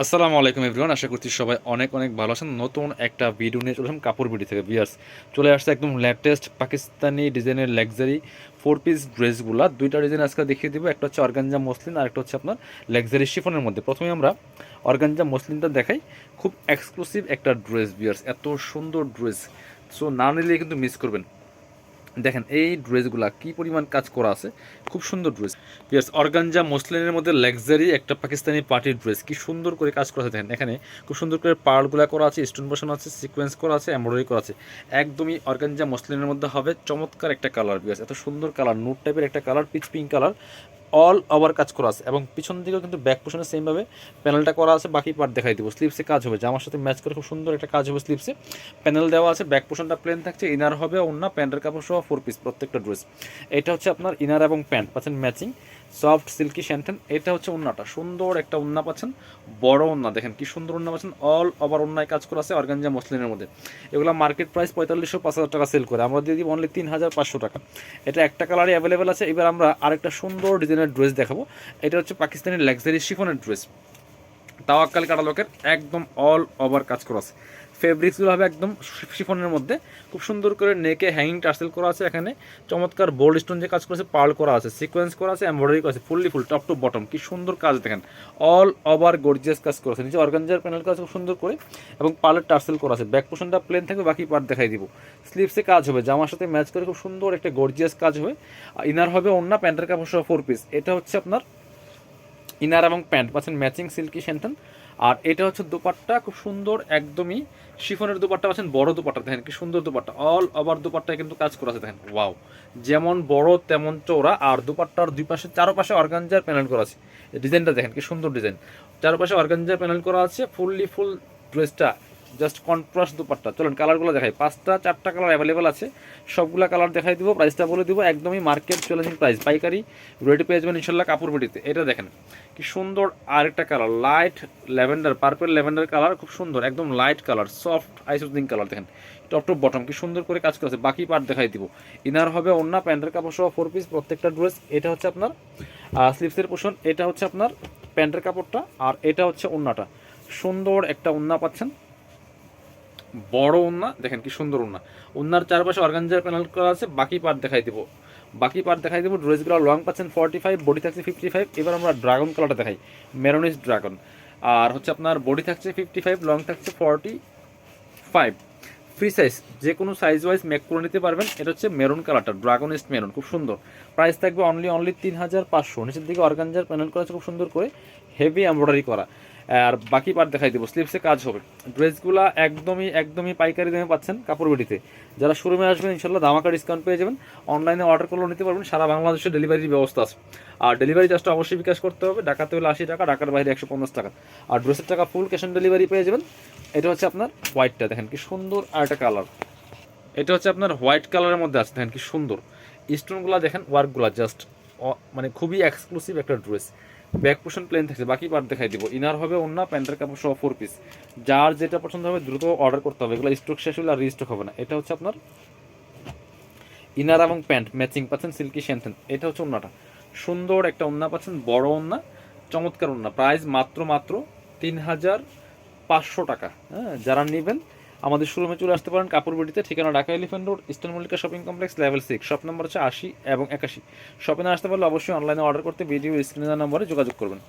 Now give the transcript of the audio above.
আসসালামু আলাইকুম এভরিওয়ান, আশা করছি সবাই অনেক অনেক ভালো আছেন। নতুন একটা ভিডিও নিয়ে চলে কাপড় বিডি থেকে। বিয়ার্স চলে আসছে একদম লেটেস্ট পাকিস্তানি ডিজাইনের লাক্সারি ফোর পিস ড্রেসগুলো দুইটা ডিজাইন আজকে দেখিয়ে দিব, একটা হচ্ছে অর্গানজা মসলিন আর একটা হচ্ছে আপনার লাক্সারি শিফনের মধ্যে। প্রথমে আমরা অর্গানজা মসলিনটা দেখাই। খুব এক্সক্লুসিভ একটা ড্রেস বিয়ার্স এত সুন্দর ড্রেস সো না নিলে কিন্তু মিস করবেন। দেখেন, এই ড্রেসগুলো কি পরিমাণ কাজ করা আছে? খুব সুন্দর ড্রেস। ইয়াস অর্গানজা মসলিনের মধ্যে লাক্সারি একটা পাকিস্তানি পার্টির ড্রেস কি সুন্দর করে কাজ করা আছে। দেখেন, এখানে খুব সুন্দর করে পার্লগুলা করা আছে স্টোন বসানো আছে সিকোয়েন্স করা আছে এমব্রয়ডারি করা আছে। একদমই অর্গানজা মসলিনের মধ্যে হবে চমৎকার একটা কালার বিয়াস এত সুন্দর কালার নোট টাইপের একটা colour peach pink colour all over কাজ করা আছে। এবং পিছন দিকেও কিন্তু ব্যাক পোশনে সেমভাবে প্যানেলটা করা আছে, বাকি পার্ট দেখাই দিব। স্লিপসে কাজ হবে। জামার সাথে ম্যাচ করে খুব সুন্দর একটা কাজ হবে স্লিপসে প্যানেল দেওয়া আছে ব্যাক পোশনটা প্লেন থাকছে ইনার হবে অন্য প্যান্টের কাপড় সহ ফোর পিস প্রত্যেকটা ড্রেস এটা হচ্ছে আপনার ইনার এবং প্যান্ট পাচ্ছেন ম্যাচিং সফট সিল্কি শ্যান্টেন এটা হচ্ছে উন্নাটা। সুন্দর একটা উন্না পাচ্ছেন, বড় উন্না, দেখেন কি সুন্দর উন্না পাচ্ছেন অল ওভার উন্নায় কাজ করে আছে অর্গানজা মসলিনের মধ্যে। এগুলো মার্কেট প্রাইস পঁয়তাল্লিশশো পাঁচ হাজার টাকা সেল করে, আমরা দিয়ে দিব অনলি তিন হাজার পাঁচশো টাকা। এটা একটা কালারই অ্যাভেলেবেল আছে, এবার আমরা আরেকটা সুন্দর ডিজাইনের ড্রেস দেখাবো। এটা হচ্ছে পাকিস্তানের লাক্সারি শিফনের ড্রেস তাওয়াক্কাল কাটালকের একদম অল ওভার কাজ করা আছে। ফেব্রিক্সগুলো হবে একদম শিফনের মধ্যে। খুব সুন্দর করে নেকে হ্যাঙ্গিং টার্সেল করা আছে এখানে। চমৎকার বোল্ড স্টোন যে কাজ করেছে পার্ল করা আছে সিকোয়েন্স করা আছে এমব্রয়ডারি করা আছে fully full top to bottom কি সুন্দর কাজ দেখেন। অল ওভার গর্জিয়াস কাজ করা আছে। নিচে অর্গানজার প্যানেল কাজ খুব সুন্দর করে। এবং পার্লের টার্সেল করা আছে। ব্যাক পোশনটা প্লেন থাকবে, বাকি পার্ট দেখাই দিব। স্লিভসে কাজ হবে। জামার সাথে ম্যাচ করে খুব সুন্দর একটা গর্জিয়াস কাজ হবে। ইনার হবে অন্য প্যান্টের কাপড় সহ ফোর পিস এটা হচ্ছে আপনার ইনার এবং প্যান্ট। পাচ্ছেন ম্যাচিং সিল্কি শ্যান্টন আর এটা হচ্ছে দুপাট্টা, খুব সুন্দর, একদমই শিফনের দুপাট্টা, পাচ্ছেন বড় দুপাট্টা। দেখেন কি সুন্দর দুপাট্টা। অল ওভার দুপাট্টায় কিন্তু কাজ করা আছে, দেখেন। ওয়াও যেমন বড়, তেমন চৌড়া আর দুপাট্টার দুই পাশে, চারপাশে অর্গানজার প্যানেল করা আছে। ডিজাইনটা দেখেন কি সুন্দর ডিজাইন চারপাশে অর্গানজার প্যানেল করা আছে। ফুললি ফুল ড্রেসটা জাস্ট কন্ট্রাস্ট দুপাট্টা। চলুন কালারগুলো দেখাই। পাঁচটা, চারটা কালার অ্যাভেলেবেল আছে। সবগুলা কালার দেখাই দিব প্রাইসটা বলে দিব, একদমই মার্কেট চ্যালেঞ্জিং প্রাইস পাইকারি রেডি পেয়ে যাবেন ইনশাল্লাহ কাপড় পেটিতে এটা দেখেন, কি সুন্দর আরেকটা colour light lavender purple lavender colour খুব সুন্দর, একদম light colour soft eye soothing colour দেখেন। টপ টপ বটম কি সুন্দর করে কাজ করেছে। বাকি পার্ট দেখাই দিব। ইনার হবে অন্য প্যান্টের কাপড় সহ ফোর পিস প্রত্যেকটা ড্রেস এটা হচ্ছে আপনার স্লিপসের পোষণ এটা হচ্ছে আপনার প্যান্টের কাপড়টা, আর এটা হচ্ছে ওন্নাটা সুন্দর একটা ওন্না পাচ্ছেন। বড় উন্না, দেখেন কি সুন্দর উন্না। উন্নার চারপাশে অর্গানজার প্যানেল করা আছে, বাকি পার্ট দেখাই দেবো। বাকি পার্ট দেখাই দেবো, ড্রেসগুলো লং পাচ্ছেন ফর্টি ফাইভ বডি থাকছে ফিফটি ফাইভ এবার আমরা ড্রাগন কালারটা দেখাই মেরোনিস ড্রাগন আর হচ্ছে আপনার বডি থাকছে ফিফটি ফাইভ লং থাকছে ফর্টি ফাইভ ফ্রি সাইজ যে কোনো সাইজ ওয়াইজ মেক করে নিতে পারবেন, এটা হচ্ছে মেরুন কালারটা ড্রাগনিস্ট মেরুন খুব সুন্দর। প্রাইস থাকবে অনলি অনলি তিন হাজার পাঁচশো। নিচের দিকে অর্গানজার প্যানেল করা আছে, খুব সুন্দর করে। হেভি এমব্রয়ডারি করা। আর বাকি পার্ট দেখাই দেবো। স্লিপসে কাজ হবে। ড্রেসগুলো একদমই একদমই পাইকারি দামে পাচ্ছেন কাপড় বেটিতে। যারা শোরুমে আসবেন ইনশাল্লাহ ধামাকা ডিসকাউন্ট পেয়ে যাবেন। অনলাইনে অর্ডার করলেও নিতে পারবেন। সারা বাংলাদেশে ডেলিভারির ব্যবস্থা আছে। আর ডেলিভারি চার্জটা অবশ্যই বিকাশ করতে হবে। ঢাকাতে হলে আশি টাকা, ঢাকার বাইরে একশো পঞ্চাশ টাকা। আর ড্রেসের টাকা ফুল ক্যাশ অন ডেলিভারি পেয়ে যাবেন। এটা হচ্ছে আপনার হোয়াইটটা দেখেন কি সুন্দর আর একটা কালার এটা হচ্ছে আপনার হোয়াইট কালারের মধ্যে আছে। দেখেন কি সুন্দর। স্টোনগুলো দেখেন ওয়ার্কগুলো জাস্ট মানে খুবই এক্সক্লুসিভ একটা ড্রেস ব্যাক পোর্শন প্লেন থাকছে, বাকি পার্ট দেখাই দিব। ইনার হবে অন্য প্যান্টের কাপড় সহ ফোর পিস যার যেটা পছন্দ হবে দ্রুত অর্ডার করতে হবে। এগুলো স্টক শেষ হলে আর রিস্টক হবে না। এটা হচ্ছে আপনার ইনার এবং প্যান্ট ম্যাচিং পাচ্ছেন সিল্কি শ্যান্টেন এটা হচ্ছে অন্যটা সুন্দর একটা ওন্না পাচ্ছেন, বড় ওন্না চমৎকার ওন্না প্রাইস মাত্র মাত্র তিন হাজার পাঁচশো টাকা। হ্যাঁ যারা নেবেন আমাদের শোরুমে চলে আসতে পারেন কাপড় বিটিতে, ঠিকানা Dhaka Elephant Road, Eastern Mallika shopping complex level six shop number হচ্ছে আশি এবং একাশি। শপিংয়ে আসতে পারলে অবশ্যই অনলাইনে অর্ডার করতে ভিডিও স্ক্রিনের নম্বরে যোগাযোগ করবেন।